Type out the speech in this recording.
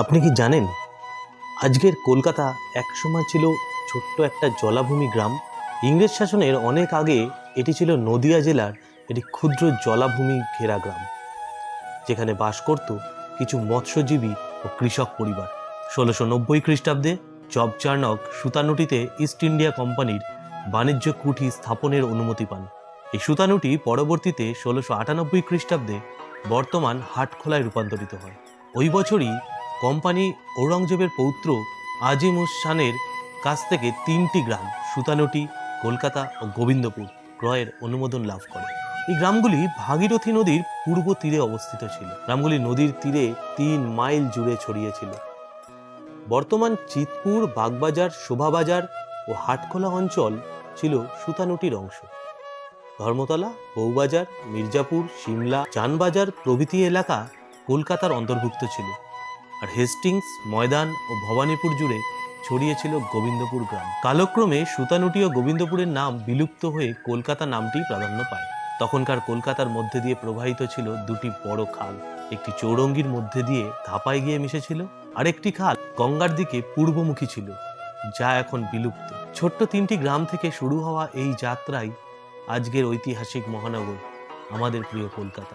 আপনি কি জানেন, আজকের কলকাতা একসময় ছিল ছোট্ট একটা জলাভূমি গ্রাম। ইংরেজ শাসনের অনেক আগে এটি ছিল নদিয়া জেলার একটি ক্ষুদ্র জলাভূমি ঘেরা গ্রাম, যেখানে বাস করত কিছু মৎস্যজীবী ও কৃষক পরিবার। ষোলোশো নব্বই খ্রিস্টাব্দে জবচার্নক সুতানুটিতে ইস্ট ইন্ডিয়া কোম্পানির বাণিজ্য কুঠি স্থাপনের অনুমতি পান। এই সুতানুটি পরবর্তীতে ষোলোশো আটানব্বই খ্রিস্টাব্দে বর্তমান হাটখোলায় রূপান্তরিত হয়। ওই বছরই কোম্পানি ঔরঙ্গজেবের পৌত্র আজিমুস শানের কাছ থেকে তিনটি গ্রাম, সুতানুটি, কলকাতা ও গোবিন্দপুর, ক্রয়ের অনুমোদন লাভ করে। এই গ্রামগুলি ভাগীরথী নদীর পূর্ব তীরে অবস্থিত ছিল। গ্রামগুলি নদীর তীরে তিন মাইল জুড়ে ছড়িয়েছিল বর্তমান চিতপুর, বাগবাজার, শোভাবাজার ও হাটখোলা অঞ্চল ছিল সুতানুটির অংশ। ধর্মতলা, বউবাজার, মির্জাপুর, সিমলা, চানবাজার প্রভৃতি এলাকা কলকাতার অন্তর্ভুক্ত ছিল। আর হেস্টিংস, ময়দান ও ভবানীপুর জুড়ে ছড়িয়েছিল গোবিন্দপুর গ্রাম। কালক্রমে সুতানুটি ও গোবিন্দপুরের নাম বিলুপ্ত হয়ে কলকাতা নামটি প্রাধান্য পায়। তখনকার কলকাতার মধ্যে দিয়ে প্রবাহিত ছিল দুটি বড় খাল। একটি চৌরঙ্গির মধ্যে দিয়ে ধাপায় গিয়ে মিশেছিল, আরেকটি খাল গঙ্গার দিকে পূর্বমুখী ছিল, যা এখন বিলুপ্ত। ছোট্ট তিনটি গ্রাম থেকে শুরু হওয়া এই যাত্রাই আজকের ঐতিহাসিক মহানগর, আমাদের প্রিয় কলকাতা।